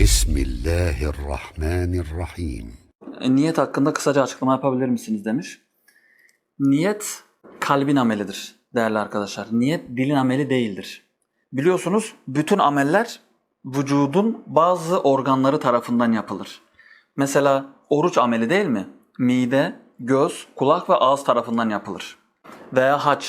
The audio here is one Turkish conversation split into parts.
Bismillahirrahmanirrahim. E, niyet hakkında kısaca açıklama yapabilir misiniz demiş. Niyet kalbin amelidir değerli arkadaşlar. Niyet dilin ameli değildir. Biliyorsunuz bütün ameller vücudun bazı organları tarafından yapılır. Mesela oruç ameli değil mi? Mide, göz, kulak ve ağız tarafından yapılır. Veya hac,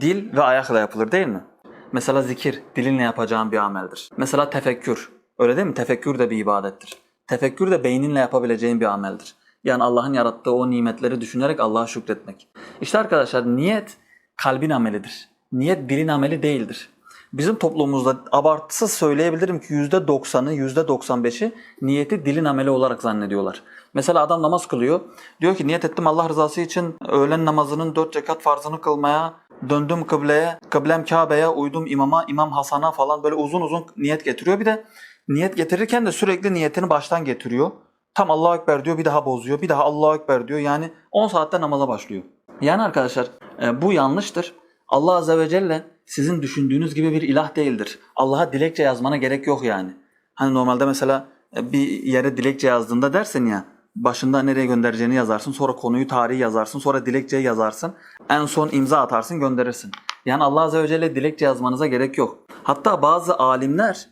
dil ve ayakla yapılır değil mi? Mesela zikir, dilinle yapacağın bir ameldir. Mesela tefekkür, öyle değil mi? Tefekkür de bir ibadettir. Tefekkür de beyninle yapabileceğin bir ameldir. Yani Allah'ın yarattığı o nimetleri düşünerek Allah'a şükretmek. İşte arkadaşlar niyet kalbin amelidir. Niyet dilin ameli değildir. Bizim toplumumuzda abartısız söyleyebilirim ki %90'ı, %95'i niyeti dilin ameli olarak zannediyorlar. Mesela adam namaz kılıyor. Diyor ki niyet ettim Allah rızası için öğlen namazının dört rekat farzını kılmaya, döndüm kıbleye, kıblem Kabe'ye, uydum imama, imam Hasan'a falan böyle uzun uzun niyet getiriyor. Bir de niyet getirirken de sürekli niyetini baştan getiriyor. Tam Allahu Ekber diyor bir daha bozuyor. Bir daha Allahu Ekber diyor. Yani 10 saatte namaza başlıyor. Yani arkadaşlar e, bu yanlıştır. Allah Azze ve Celle sizin düşündüğünüz gibi bir ilah değildir. Allah'a dilekçe yazmana gerek yok yani. Hani normalde mesela e, bir yere dilekçe yazdığında dersin ya başında nereye göndereceğini yazarsın. Sonra konuyu tarihi yazarsın. Sonra dilekçeyi yazarsın. En son imza atarsın gönderirsin. Yani Allah Azze ve Celle dilekçe yazmanıza gerek yok. Hatta bazı alimler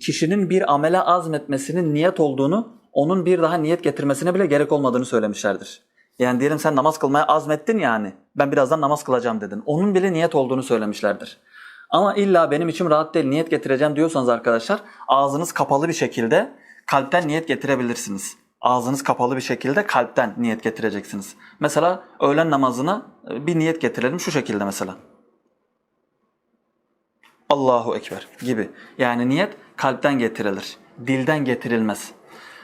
kişinin bir amele azmetmesinin niyet olduğunu, onun bir daha niyet getirmesine bile gerek olmadığını söylemişlerdir. Yani diyelim sen namaz kılmaya azmettin yani. Ben birazdan namaz kılacağım dedin. Onun bile niyet olduğunu söylemişlerdir. Ama illa benim içim rahat değil niyet getireceğim diyorsanız arkadaşlar ağzınız kapalı bir şekilde kalpten niyet getirebilirsiniz. Ağzınız kapalı bir şekilde kalpten niyet getireceksiniz. Mesela öğlen namazına e, bir niyet getirelim şu şekilde mesela. Allahu Ekber gibi. Yani niyet kalpten getirilir. Dilden getirilmez.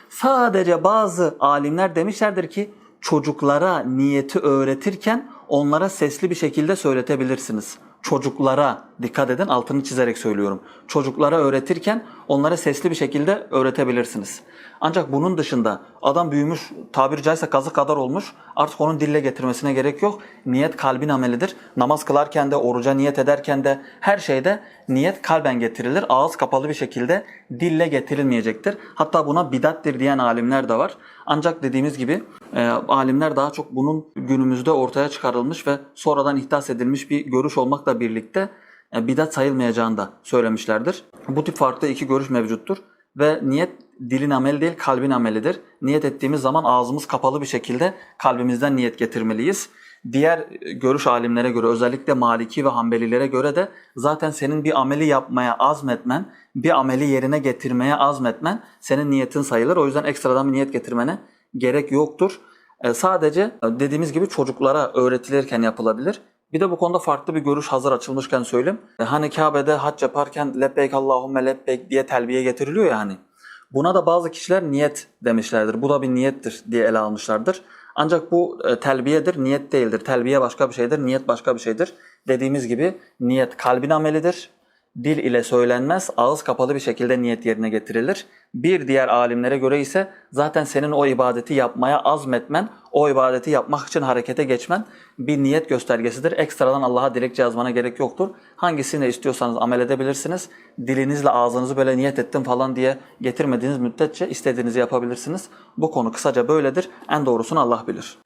Sadece bazı alimler demişlerdir ki çocuklara niyeti öğretirken onlara sesli bir şekilde söyletebilirsiniz. Çocuklara dikkat edin altını çizerek söylüyorum. Çocuklara öğretirken onlara sesli bir şekilde öğretebilirsiniz. Ancak bunun dışında adam büyümüş tabiri caizse kazı kadar olmuş artık onun dille getirmesine gerek yok. Niyet kalbin amelidir. Namaz kılarken de oruca niyet ederken de her şeyde niyet kalben getirilir. Ağız kapalı bir şekilde dille getirilmeyecektir. Hatta buna bidattir diyen alimler de var. Ancak dediğimiz gibi e, alimler daha çok bunun günümüzde ortaya çıkarılmış ve sonradan ihdas edilmiş bir görüş olmakla birlikte e, bidat sayılmayacağını da söylemişlerdir. Bu tip farklı iki görüş mevcuttur ve niyet dilin ameli değil kalbin amelidir. Niyet ettiğimiz zaman ağzımız kapalı bir şekilde kalbimizden niyet getirmeliyiz. Diğer görüş alimlere göre özellikle Maliki ve Hanbelilere göre de zaten senin bir ameli yapmaya azmetmen, bir ameli yerine getirmeye azmetmen senin niyetin sayılır. O yüzden ekstradan bir niyet getirmene gerek yoktur. E, sadece dediğimiz gibi çocuklara öğretilirken yapılabilir. Bir de bu konuda farklı bir görüş hazır açılmışken söyleyeyim. E, Hani Kabe'de hac yaparken lebbeyk Allahümme lebbeyk diye telbiye getiriliyor ya hani. Buna da bazı kişiler niyet demişlerdir. Bu da bir niyettir diye ele almışlardır. Ancak bu e, telbiyedir, niyet değildir. Telbiye başka bir şeydir, niyet başka bir şeydir. Dediğimiz gibi niyet kalbin amelidir. Dil ile söylenmez, ağız kapalı bir şekilde niyet yerine getirilir. Bir diğer alimlere göre ise zaten senin o ibadeti yapmaya azmetmen, o ibadeti yapmak için harekete geçmen bir niyet göstergesidir. Ekstradan Allah'a dilekçe yazmana gerek yoktur. Hangisini istiyorsanız amel edebilirsiniz. Dilinizle ağzınızı böyle niyet ettim falan diye getirmediğiniz müddetçe istediğinizi yapabilirsiniz. Bu konu kısaca böyledir. En doğrusunu Allah bilir.